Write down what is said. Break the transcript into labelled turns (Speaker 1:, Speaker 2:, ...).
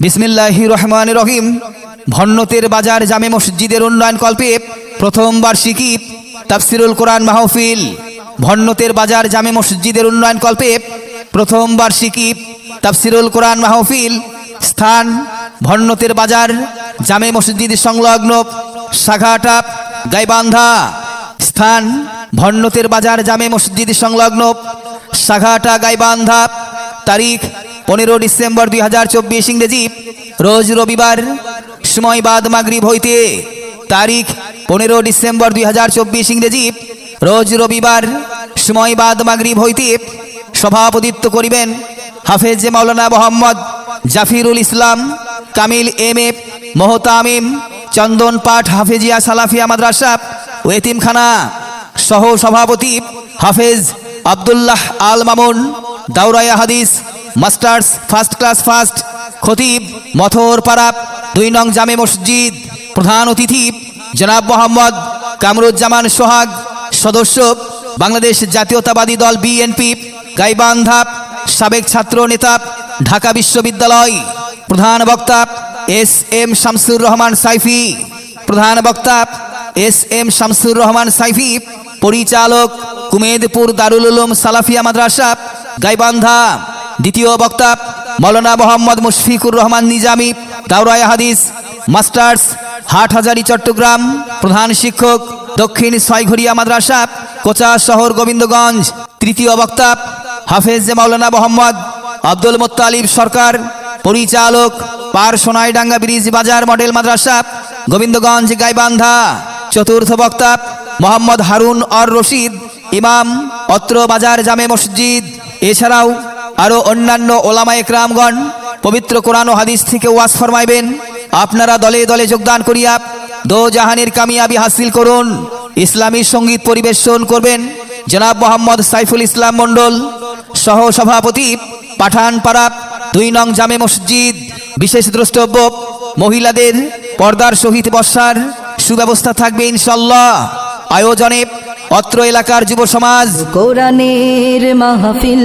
Speaker 1: বিসমিল্লাহ রহমান রহিম। ভন্নতের বাজার, জামে মসজিদের উন্নয়ন কল্পে প্রথম বার্ষিকী তাফসিরুল কোরআন মাহফিল। ভন্নতের বাজার, জামে মসজিদের উন্নয়ন কল্পে প্রথম বার্ষিকী তাফসিরুল কোরআন মাহফিল। স্থান, ভন্নতের বাজার, জামে মসজিদ সংলগ্ন শাখাটা গাইবান্ধা। স্থান, ভন্নতের বাজার, জামে মসজিদ সংলগ্ন সাঘাটা গাইবান্ধা। তারিখ পনেরো ডিসেম্বর দুই হাজার চব্বিশ ইংরেজি, রোজ রবিবার, সময় বাদ মাগরিব হইতে তারিখ পনেরো ডিসেম্বর দুই হাজার চব্বিশ ইংরেজি, রোজ রবিবার, সময় বাদ মাগরিব হইতে সভাপতিত্ব করিবেন হাফেজ মাওলানা মোহাম্মদ জাফিরুল ইসলাম, কামিল এম এ, মোহতামিম, চন্দন পাঠ হাফেজিয়া সালাফিয়া মাদ্রাসা ও এতিমখানা সহ সভাপতি হাফেজ আবদুল্লাহ আল মামুন দাউরায়া হাদিস মাস্টার্স, ফার্স্ট ক্লাস, ফার্স্ট, খতিব, মথর পাড়া, দুই নং জামে মসজিদ, প্রধান অতিথি, জনাব মোহাম্মদ কামরুজ্জামান সোহাগ, সদস্য, বাংলাদেশ জাতীয়তাবাদী দল বিএনপি, গাইবান্ধা, সাবেক ছাত্র নেতা, ঢাকা বিশ্ববিদ্যালয়, প্রধান বক্তা এস এম শামসুর রহমান সাইফি, প্রধান বক্তা এস এম শামসুর রহমান সাইফি, পরিচালক কুমেদপুর দারুল উলুম সালাফিয়া মাদ্রাসা, গাইবান্ধা। দ্বিতীয় বক্তা মৌলানা মোহাম্মদ মুশফিকুর রহমান নিজামি দাউরায় হাদিস, মাস্টার্স হাট হাটহাজারি, চট্টগ্রাম, প্রধান শিক্ষক, দক্ষিণ ছয়ঘরিয়া মাদ্রাসা, কোচা শহর গোবিন্দগঞ্জ। তৃতীয় বক্তা হাফেজ মাওলানা মোহাম্মদ আব্দুল মোত্তালিব সরকার, পরিচালক পার সোনাইডাঙ্গা ব্রিজ বাজার মডেল মাদ্রাসা, গোবিন্দগঞ্জ গাইবান্ধা। চতুর্থ বক্তা মোহাম্মদ হারুন অর রশিদ, ইমাম অত্র বাজার জামে মসজিদ। এছাড়াও আরও অন্যান্য ওলামা একরামগণ পবিত্র কোরআন ও হাদিস থেকে ওয়াজ ফরমাইবেন। আপনারা দলে দলে যোগদান করিয়া দো জাহানের কামিয়াবি হাসিল করুন। ইসলামী সংগীত পরিবেশন করবেন জনাব মোহাম্মদ সাইফুল ইসলাম মণ্ডল। সহ সভাপতি পাঠানপাড়া দুই নং জামে মসজিদ। বিশেষ দ্রষ্টব্য, মহিলাদের পর্দার সহিত বসার সুব্যবস্থা থাকবে ইনশাল্লাহ। আয়োজনে অত্র এলাকার যুব সমাজ
Speaker 2: কোরআনের মাহফিল